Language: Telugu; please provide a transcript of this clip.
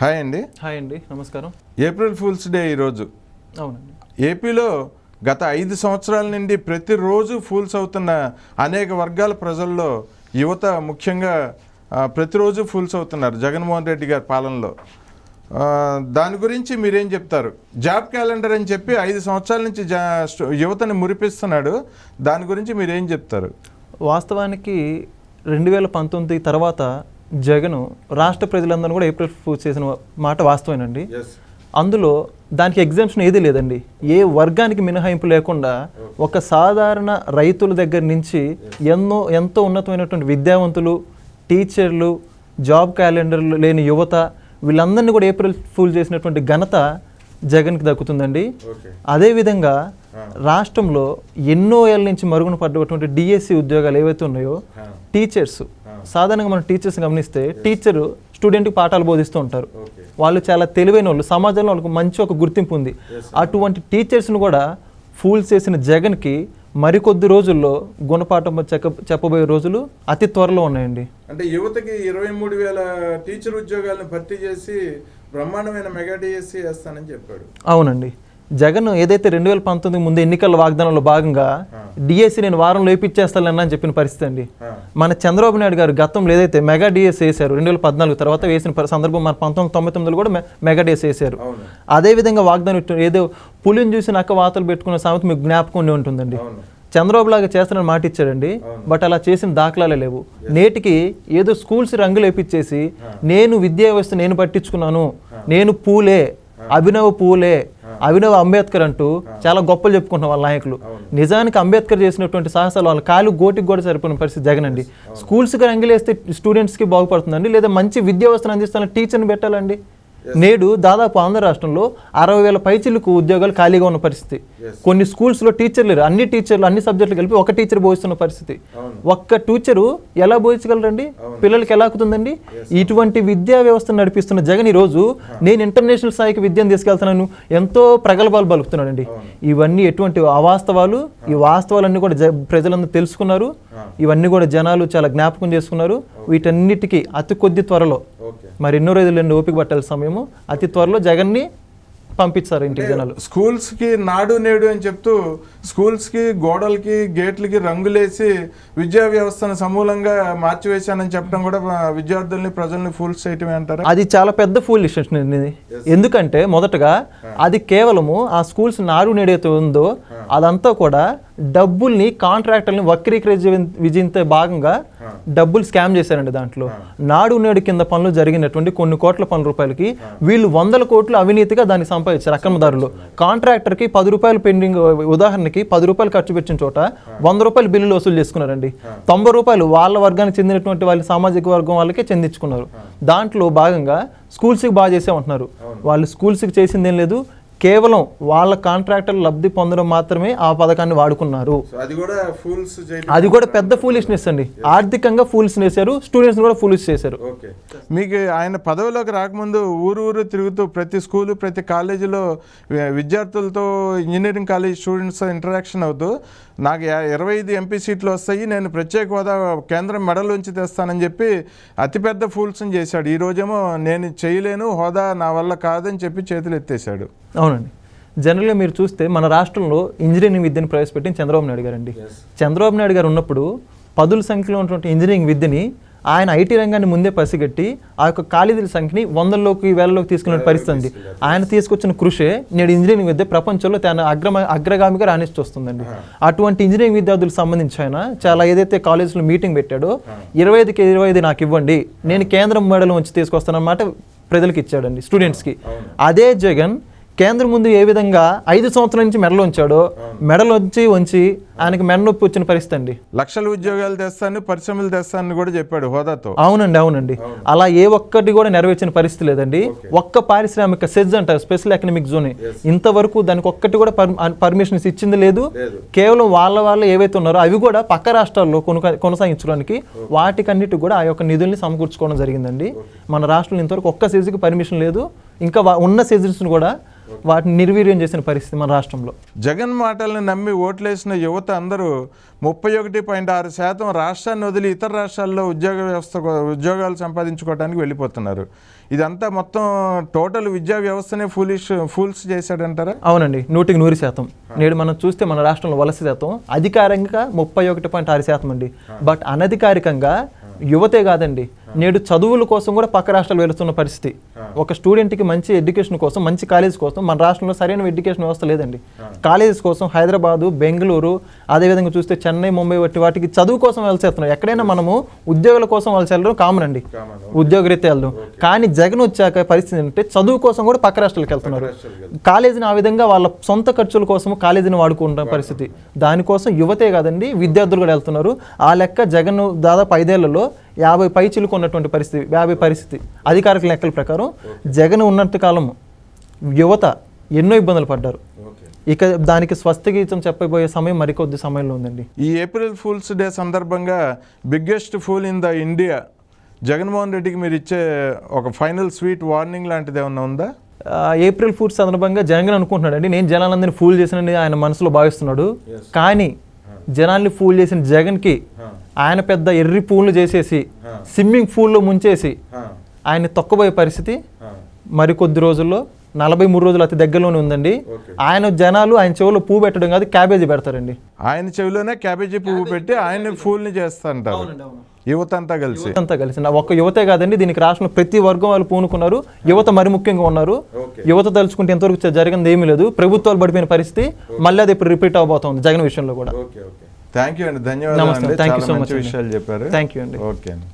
హాయ్ అండి. హాయ్ అండి నమస్కారం. ఏప్రిల్ ఫూల్స్ డే ఈరోజు. అవునండి. ఏపీలో గత ఐదు సంవత్సరాల నుండి ప్రతిరోజు ఫూల్స్ అవుతున్న అనేక వర్గాల ప్రజల్లో యువత ముఖ్యంగా ప్రతిరోజు ఫూల్స్ అవుతున్నారు జగన్మోహన్ రెడ్డి గారి పాలనలో. దాని గురించి మీరేం చెప్తారు? జాబ్ క్యాలెండర్ అని చెప్పి ఐదు సంవత్సరాల నుంచి యువతని మురిపిస్తున్నాడు. దాని గురించి మీరేం చెప్తారు? వాస్తవానికి రెండు వేల పంతొమ్మిది తర్వాత జగన్ రాష్ట్ర ప్రజలందరూ కూడా ఏప్రిల్ ఫూల్ చేసిన మాట వాస్తవేనండి అందులో దానికి ఎగ్జామ్షన్ ఏదీ లేదండి. ఏ వర్గానికి మినహాయింపు లేకుండా ఒక సాధారణ రైతుల దగ్గర నుంచి ఎన్నో ఎంతో ఉన్నతమైనటువంటి విద్యావంతులు టీచర్లు జాబ్ క్యాలెండర్లు లేని యువత వీళ్ళందరినీ కూడా ఏప్రిల్ ఫూల్ చేసినటువంటి ఘనత జగన్కి దక్కుతుందండి. అదేవిధంగా రాష్ట్రంలో ఎన్నో ఏళ్ళ నుంచి మరుగున పడ్డటువంటి డిఎస్సి ఉద్యోగాలు ఏవైతే ఉన్నాయో టీచర్స్ సాధారణంగా మనం టీచర్స్ గమనిస్తే టీచరు స్టూడెంట్కి పాఠాలు బోధిస్తూ ఉంటారు. వాళ్ళు చాలా తెలివైన వాళ్ళు సమాజంలో వాళ్ళకి మంచి ఒక గుర్తింపు ఉంది. అటువంటి టీచర్స్ను కూడా ఫూల్ చేసిన జగన్కి మరికొద్ది రోజుల్లో గుణపాఠం చెక్క చెప్పబోయే రోజులు అతి త్వరలో ఉన్నాయండి. అంటే యువతకి ఇరవై మూడు వేల టీచర్ ఉద్యోగాలను భర్తీ చేసి బ్రహ్మాండమైన మెగా డిఎస్సి వేస్తానని చెప్పాడు. అవునండి. జగన్ ఏదైతే రెండు వేల పంతొమ్మిది ముందు ఎన్నికల వాగ్దానంలో భాగంగా డిఎస్సి నేను వారంలో వేపించేస్తానని అని చెప్పిన పరిస్థితి అండి. మన చంద్రబాబు నాయుడు గారు గతంలో ఏదైతే మెగా డిఎస్ వేశారు రెండు వేల పద్నాలుగు తర్వాత వేసిన సందర్భం మన పంతొమ్మిది తొంభై తొమ్మిదిలో కూడా మెగా డిఎస్ వేశారు. అవును. అదేవిధంగా వాగ్దానం ఇట్టు- ఏదో పులిని చూసి నక్క వాతలు పెట్టుకున్న సామెత మీకు జ్ఞాపకం ఉంటుందండి. చంద్రబాబు లాగా చేస్తానని మాట ఇచ్చాడండి. బట్ అలా చేసిన దాఖలాలే లేవు. నేటికి ఏదో స్కూల్స్ రంగులు వేపించేసి నేను విద్యా వ్యవస్థ నేను పట్టించుకున్నాను. నేను పూలే అభినవ్ పూలే అభినవ్ అంబేద్కర్ అంటూ చాలా గొప్పలు చెప్పుకుంటున్న వాళ్ళ నాయకులు. నిజానికి అంబేద్కర్ చేసినటువంటి సాహసాలు వాళ్ళ కాలు గోటికి కూడా సరిపోయిన పరిస్థితి జగన్ అండి. స్కూల్స్కి రంగులేస్తే స్టూడెంట్స్కి బాగుపడుతుందండి లేదా మంచి విద్యా వ్యవస్థను అందిస్తున్న టీచర్ని పెట్టాలండి? నేడు దాదాపు ఆంధ్ర రాష్ట్రంలో అరవై వేల పైచిలకు ఉద్యోగాలు ఖాళీగా ఉన్న పరిస్థితి. కొన్ని స్కూల్స్లో టీచర్లు లేరు. అన్ని టీచర్లు అన్ని సబ్జెక్టులు కలిపి ఒక టీచర్ బోధిస్తున్న పరిస్థితి. ఒక్క టీచరు ఎలా బోధించగలరండి? పిల్లలకి ఎలా అవుతుందండి? ఇటువంటి విద్యా వ్యవస్థను నడిపిస్తున్న జగన్ ఈ రోజు నేను ఇంటర్నేషనల్ స్థాయికి విద్యను తీసుకెళ్తున్నాను. ఎంతో ప్రగల్భాలు పలుకుతున్నాడండి. ఇవన్నీ ఎటువంటి అవాస్తవాలు? ఈ వాస్తవాలన్నీ కూడా జ- ప్రజలందరూ తెలుసుకున్నారు. ఇవన్నీ కూడా జనాలు చాలా జ్ఞాపకం చేసుకున్నారు. వీటన్నిటికీ అతి కొద్ది త్వరలో మరి ఎన్నో రోజులు ఎన్ని ఓపిక పట్టాల్సిన సమయము. అతి త్వరలో జగన్ని పంపించారు ఇంటికి జనాలు. స్కూల్స్కి నాడు నేడు అని చెప్తూ స్కూల్స్కి గోడలకి గేట్లకి రంగులేసి విద్యా వ్యవస్థను సమూలంగా మార్చివేశానని చెప్పడం కూడా విద్యార్థుల్ని ప్రజల్ని ఫూల్స్ చేయటమే అంటారా? అది చాలా పెద్ద ఫూల్ ఇది. ఎందుకంటే మొదటగా అది కేవలము ఆ స్కూల్స్ నాడు నేడైతే ఉందో అదంతా కూడా డబ్బుల్ని కాంట్రాక్టర్ని వక్రీకరించే విజయంతో భాగంగా డబ్బులు స్కామ్ చేశారండి దాంట్లో. నాడు నేడు కింద పనులు జరిగినటువంటి కొన్ని కోట్ల పనుల రూపాయలకి వీళ్ళు వందల కోట్లు అవినీతిగా దాన్ని సంపాదించారు అక్రమదారులు. కాంట్రాక్టర్కి పది రూపాయలు పెండింగ్ ఉదాహరణకి పది రూపాయలు ఖర్చు పెట్టిన చోట వంద రూపాయలు బిల్లులు వసూలు చేసుకున్నారండి. తొంభై రూపాయలు వాళ్ళ వర్గానికి చెందినటువంటి వాళ్ళ సామాజిక వర్గం వాళ్ళకే చెందించుకున్నారు. దాంట్లో భాగంగా స్కూల్స్కి బాగా చేసామంటున్నారు. వాళ్ళు స్కూల్స్కి చేసిందేం లేదు కేవలం వాళ్ళ కాంట్రాక్టర్లు లబ్ధి పొందడం మాత్రమే ఆ పథకాన్ని వాడుకున్నారు. సో అది కూడా ఫూల్స్ చేయటం అది కూడా పెద్ద ఫూలిష్నెస్ అండి. ఆర్థికంగా ఫూల్స్ చేశారు స్టూడెంట్స్ కూడా ఫూలిష్ చేశారు. ఓకే మీకు ఆయన పదవిలోకి రాకముందు ఊరు ఊరు తిరుగుతూ ప్రతి స్కూలు ప్రతి కాలేజీలో విద్యార్థులతో ఇంజనీరింగ్ కాలేజ్ స్టూడెంట్స్ ఇంటరాక్షన్ అవుతూ నాకు ఇరవై ఐదు ఎంపీ సీట్లు వస్తాయి నేను ప్రత్యేక హోదా కేంద్రం మెడలోంచి తెస్తానని చెప్పి అతిపెద్ద ఫూల్స్ని చేశాడు. ఈ రోజేమో నేను చేయలేను హోదా నా వల్ల కాదని చెప్పి చేతులు ఎత్తేసాడు అవునండి. జనరల్గా మీరు చూస్తే మన రాష్ట్రంలో ఇంజనీరింగ్ విద్యను ప్రవేశపెట్టిన చంద్రబాబు నాయుడు గారు అండి చంద్రబాబు నాయుడు గారు ఉన్నప్పుడు పదుల సంఖ్యలో ఉన్నటువంటి ఇంజనీరింగ్ విద్యని ఆయన ఐటీ రంగాన్ని ముందే పసిగట్టి ఆ యొక్క ఖాళీల సంఖ్యని వందల్లోకి వేలలోకి తీసుకునే పరిస్థితి ఉంది. ఆయన తీసుకొచ్చిన కృషే నేడు ఇంజనీరింగ్ విద్య ప్రపంచంలో తన అగ్రమ అగ్రగామిగా రాణిస్తూ వస్తుందండి. అటువంటి ఇంజనీరింగ్ విద్యార్థులకు సంబంధించి ఆయన చాలా ఏదైతే కాలేజీలో మీటింగ్ పెట్టాడో ఇరవై ఐదుకి ఇరవై ఐదు నాకు ఇవ్వండి. నేను కేంద్రం మెడలో ఉంచి తీసుకొస్తానన్నమాట ప్రజలకు ఇచ్చాడండి స్టూడెంట్స్కి అదే జగన్ కేంద్రం ముందు ఏ విధంగా ఐదు సంవత్సరాల నుంచి మెడలో ఉంచాడో మెడలో వచ్చి ఉంచి ఆయనకి మెడ నొప్పి వచ్చిన పరిస్థితి అండి. లక్షల ఉద్యోగాలు తెస్తాను పరిశ్రమలు తెస్తానని కూడా చెప్పాడు హోదాతో. అవునండి అవునండి. అలా ఏ ఒక్కటి కూడా నెరవేర్చిన పరిస్థితి లేదండి. ఒక్క పారిశ్రామిక సెజ్ అంటారు స్పెషల్ ఎకనామిక్ జోన్. ఇంతవరకు దానికి ఒక్కటి కూడా పర్మిషన్స్ ఇచ్చింది లేదు. కేవలం వాళ్ళ వాళ్ళు ఏవైతే ఉన్నారో అవి కూడా పక్క రాష్ట్రాల్లో కొనసాగించడానికి వాటికన్నిటి కూడా ఆ యొక్క నిధుల్ని సమకూర్చుకోవడం జరిగిందండి. మన రాష్ట్రంలో ఇంతవరకు ఒక్క సెజ్కి పర్మిషన్ లేదు. ఇంకా ఉన్న సెజెస్ని కూడా వాటిని నిర్వీర్యం చేసిన పరిస్థితి మన రాష్ట్రంలో. జగన్ మాటలను నమ్మి ఓట్లేసిన యువత అందరూ ముప్పై ఒకటి పాయింట్ ఆరు శాతం రాష్ట్రాన్ని వదిలి ఇతర రాష్ట్రాల్లో ఉద్యోగ వ్యవస్థ ఉద్యోగాలు సంపాదించుకోవడానికి వెళ్ళిపోతున్నారు. ఇదంతా మొత్తం టోటల్ విద్యా వ్యవస్థనే ఫూలిష్ ఫూల్స్ చేశాడంటారా? అవునండి నూటికి నూరు శాతం. నేడు మనం చూస్తే మన రాష్ట్రంలో వలస శాతం అధికారికంగా ముప్పై ఒకటి పాయింట్ ఆరు శాతం అండి. బట్ అనధికారికంగా యువతే కాదండి నేడు చదువుల కోసం కూడా పక్క రాష్ట్రాలు వెళుతున్న పరిస్థితి. ఒక స్టూడెంట్కి మంచి ఎడ్యుకేషన్ కోసం మంచి కాలేజ్ కోసం మన రాష్ట్రంలో సరైన ఎడ్యుకేషన్ వ్యవస్థ లేదండి. కాలేజెస్ కోసం హైదరాబాదు బెంగళూరు అదేవిధంగా చూస్తే చెన్నై ముంబై వంటి వాటికి చదువు కోసం వెళ్తున్నాం ఎక్కడైనా మనము ఉద్యోగుల కోసం వాళ్ళు వెళ్ళడం కామన్ అండి. ఉద్యోగరీత్యా వెళ్దాం కానీ జగన్ వచ్చాక పరిస్థితి ఏంటంటే చదువు కోసం కూడా పక్క రాష్ట్రాలకు వెళ్తున్నారు. కాలేజీని ఆ విధంగా వాళ్ళ సొంత ఖర్చుల కోసం కాలేజీని వాడుకుంటున్న పరిస్థితి. దానికోసం యువతే కాదండి విద్యార్థులు కూడా వెళ్తున్నారు. ఆ లెక్క జగన్ దాదాపు ఐదేళ్ళలో యాభై పై ఉన్నటువంటి పరిస్థితి యాభై పరిస్థితి. అధికారిక లెక్కల ప్రకారం జగన్ ఉన్నంత కాలం యువత ఎన్నో ఇబ్బందులు పడ్డారు. ఇక దానికి స్వస్థగీతం చెప్పబోయే సమయం మరికొద్ది సమయంలో ఉందండి. ఈ ఏప్రిల్ ఫూల్స్ డే సందర్భంగా biggest fool in the India Jaganmohan రెడ్డికి మీరు ఇచ్చే ఒక ఫైనల్ స్వీట్ వార్నింగ్ లాంటిది ఏమన్నా ఉందా? ఏప్రిల్ ఫుడ్ సందర్భంగా జగన్ అనుకుంటున్నాడండి నేను జనాలందరినీ ఫూల్ చేసినని ఆయన మనసులో భావిస్తున్నాడు. కానీ జనాల్ని ఫూల్ చేసిన జగన్కి ఆయన పెద్ద ఎర్రి పూలు చేసేసి స్విమ్మింగ్ పూల్లో ముంచేసి ఆయన్ని తొక్కబోయే పరిస్థితి మరికొద్ది రోజుల్లో నలభై మూడు రోజులు అతి దగ్గరలోనే ఉందండి. ఆయన జనాలు ఆయన చెవులో పువ్వు పెట్టడం కాదు క్యాబేజీ పెడతారండి. ఆయన చెవిలోనే క్యాబేజీ పువ్వు పెట్టి ఆయన ఫూల్ని చేస్తా అంటారు యువత అంతా కలిసి. అంతా కలిసి. నా ఒక్క యువతే కాదండి దీనికి రాష్ట్రంలో ప్రతి వర్గం వాళ్ళు పూనుకున్నారు. యువత మరి ముఖ్యంగా ఉన్నారు. యువత తలుచుకుంటే ఎంతవరకు జరిగింది ఏమీ లేదు. ప్రభుత్వాలు పడిపోయిన పరిస్థితి మళ్ళీ అది ఇప్పుడు రిపీట్ అవబోతోంది జగన్ విషయంలో కూడా. థ్యాంక్ యూ అండి. ధన్యవాదాలు చాలా మంచి. విషయాలు చెప్పారు. థ్యాంక్ యూ అండి. ఓకే అండి.